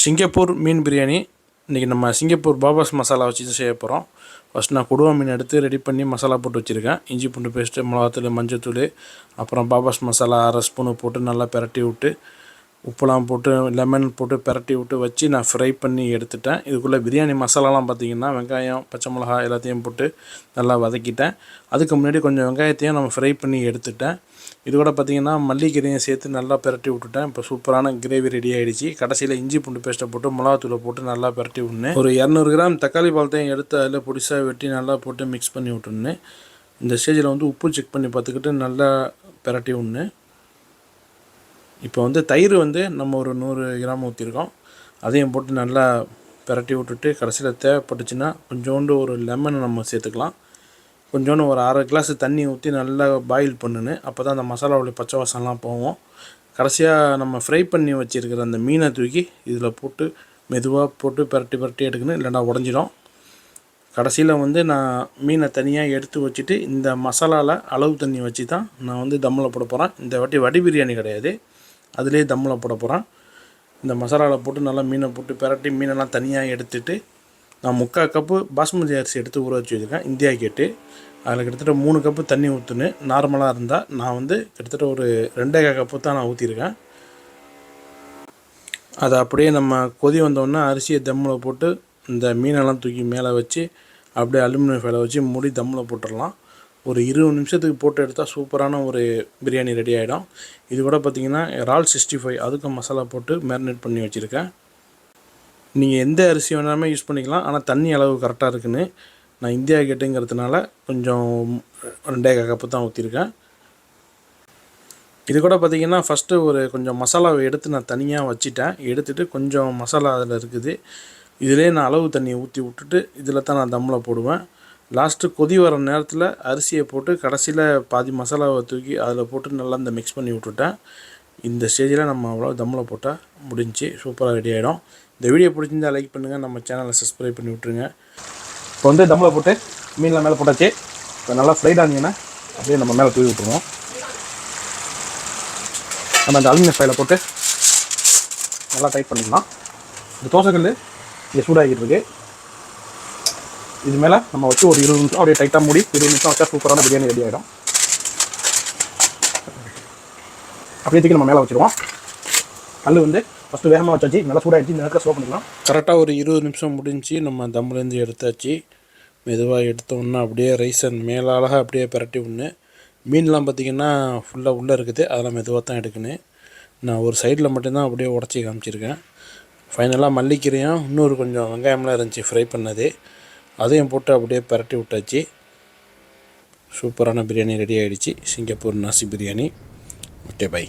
Singapore மீன் பிரியாணி. இன்றைக்கி நம்ம Singapore பாபாஸ் மசாலா வச்சு தான் செய்ய போகிறோம் ஃபஸ்ட் நான் கொடுவா மீன் எடுத்து ரெடி பண்ணி மசாலா போட்டு வச்சுருக்கேன். இஞ்சி பூண்டு பேஸ்ட்டு மிளகாத்தூள் மஞ்சத்தூள் அப்புறம் பாபாஸ் மசாலா அரை ஸ்பூனு போட்டு நல்லா பிரட்டி விட்டு உப்புலாம் போட்டு லெமன் போட்டு பிரட்டி விட்டு வச்சு நான் ஃப்ரை பண்ணி எடுத்துட்டேன். இதுக்குள்ளே பிரியாணி மசாலாலாம் பார்த்திங்கன்னா வெங்காயம் பச்சை மிளகா எல்லாத்தையும் போட்டு நல்லா வதக்கிட்டேன். அதுக்கு முன்னாடி கொஞ்சம் வெங்காயத்தையும் நம்ம ஃப்ரை பண்ணி எடுத்துட்டேன். இது கூட பார்த்திங்கன்னா மல்லிக்கீரையும் சேர்த்து நல்லா பிரட்டி விட்டுட்டேன். இப்போ சூப்பரான கிரேவி ரெடி ஆகிடுச்சு கடைசியில் இஞ்சி பூண்டு பேஸ்ட்டை போட்டு மிளகாத்தூளை போட்டு நல்லா பிரட்டி விட்னேன் ஒரு இரநூறு கிராம் தக்காளி பழத்தையும் எடுத்து அதில் பொடிசாக வெட்டி நல்லா போட்டு மிக்ஸ் பண்ணி விட்டுருந்தேன் இந்த ஸ்டேஜில் வந்து உப்பு செக் பண்ணி பார்த்துக்கிட்டு நல்லா பிரட்டி விட்னேன் இப்போ வந்து தயிர் வந்து நம்ம ஒரு நூறு கிராம் ஊற்றிருக்கோம் அதையும் போட்டு நல்லா பிரட்டி விட்டுட்டு கடைசியில் தேவைப்பட்டுச்சுன்னா கொஞ்சோண்டு ஒரு லெமனை நம்ம சேர்த்துக்கலாம். கொஞ்சோண்டு ஒரு அரை கிளாஸ் தண்ணி ஊற்றி நல்லா பாயில் பண்ணுன்னு அப்போ தான் அந்த மசாலாவுடைய பச்சை வாசம்லாம் போவோம் கடைசியாக நம்ம ஃப்ரை பண்ணி வச்சுருக்கிற அந்த மீனை தூக்கி இதில் போட்டு மெதுவாக போட்டு பரட்டி பரட்டி எடுக்கணும் இல்லைனா உடஞ்சிடும். கடைசியில் வந்து நான் மீனை தனியாக எடுத்து வச்சுட்டு இந்த மசாலாவில் அளவு தண்ணி வச்சு தான் நான் வந்து தம்மில் போட போகிறேன் இந்த வாட்டி வடி பிரியாணி கிடையாது. அதிலே தம்மில் போட போகிறேன் இந்த மசாலாவில் போட்டு நல்லா மீனை போட்டு பிரட்டி மீனெல்லாம் தனியாக எடுத்துகிட்டு நான் முக்கால் கப்பு பாஸ்மதி அரிசி எடுத்து ஊற வச்சு வச்சுருக்கேன். இந்தியா கேட்டு. அதில் கிட்டத்தட்ட மூணு கப்பு தண்ணி ஊற்றுன்னு நார்மலாக இருந்தால் நான் வந்து கிட்டத்தட்ட ஒரு ரெண்டே கப்பு தான் நான் ஊற்றிருக்கேன் அதை அப்படியே நம்ம கொதி வந்தோடனே அரிசியை தம்மில் போட்டு இந்த மீனெல்லாம் தூக்கி மேலே வச்சு அப்படியே அலுமினியம் ஃபைலை வச்சு மூடி தம்மில் போட்டுடலாம். ஒரு இருபது நிமிஷத்துக்கு போட்டு எடுத்தால் சூப்பரான ஒரு பிரியாணி ரெடி ஆகிடும் இது கூட பார்த்திங்கன்னா இறால் சிக்ஸ்டி ஃபைவ் அதுக்கும் மசாலா போட்டு மேரினேட் பண்ணி வச்சுருக்கேன். நீங்கள் எந்த அரிசி வேணாலுமே யூஸ் பண்ணிக்கலாம். ஆனால் தண்ணி அளவு கரெக்டாக இருக்குன்னு நான் இந்தியா கேட்டுங்கிறதுனால கொஞ்சம் ரெண்டே கப்பு தான் ஊற்றிருக்கேன் இது கூட பார்த்திங்கன்னா ஃபஸ்ட்டு ஒரு கொஞ்சம் மசாலாவை எடுத்து நான் தனியாக வச்சுட்டேன். எடுத்துகிட்டு கொஞ்சம் மசாலா அதில் இருக்குது. இதிலே நான் அளவு தண்ணியை ஊற்றி விட்டுட்டு இதில் தான் நான் தம்மில் போடுவேன். லாஸ்ட்டு கொதி வர நேரத்தில் அரிசியை போட்டு கடைசியில் பாதி மசாலாவை தூக்கி அதில் போட்டு நல்லா இந்த மிக்ஸ் பண்ணி விட்டுட்டேன். இந்த ஸ்டேஜில் நம்ம அவ்வளோ தம்மில் போட்டால் முடிஞ்சு சூப்பராக ரெடி ஆகிடும் இந்த வீடியோ பிடிச்சிருந்தால் லைக் பண்ணுங்கள் நம்ம சேனலை சப்ஸ்கிரைப் பண்ணி விட்ருங்க இப்போ வந்து தம்மில் போட்டு மீனில் மேலே போட்டாச்சு. இப்போ நல்லா ஃப்ரைட் ஆனிங்கன்னா அப்படியே நம்ம மேலே தூவி விட்ருவோம் நம்ம அந்த அலுமினியம் ஃபைலை போட்டு நல்லா டைட் பண்ணிக்கலாம். இந்த தோசைக்கல் இங்கே சூடாகிட்டு இருக்குது இது மேலே நம்ம வச்சு ஒரு இருபது நிமிஷம் அப்படியே டைட்டாக மூடி இருபது நிமிஷம் வச்சா சூப்பரான பிரியாணி ரெடி ஆகிடும் அப்படியே தூக்கி நம்ம மேலே வச்சுருவோம். கல் வந்து ஃபஸ்ட்டு வேகமாக வச்சாச்சு நல்லா சூடாகிடுச்சு இந்த நேரத்தில் ஸ்லோ பண்ணிக்கலாம். கரெக்டாக ஒரு இருபது நிமிஷம் முடிஞ்சு நம்ம தம்லேருந்து எடுத்தாச்சு. மெதுவாக எடுத்தோன்னா அப்படியே ரைஸன் மேலே அழகாக அப்படியே பரட்டி ஒன்று மீன்லாம் பார்த்திங்கன்னா ஃபுல்லாக உள்ளே இருக்குது அதெல்லாம் மெதுவாக தான் எடுக்கணும். நான் ஒரு சைடில் மட்டும்தான் அப்படியே உடச்சி காமிச்சிருக்கேன். ஃபைனலாக மல்லிக்கீரையும் இன்னொரு கொஞ்சம் வெங்காயம்லாம் இருந்துச்சு ஃப்ரை பண்ணது. அதையும் போட்டு அப்படியே பரட்டி விட்டாச்சு. சூப்பரான பிரியாணி ரெடி ஆகிடுச்சு Singapore nasi biryani okay bye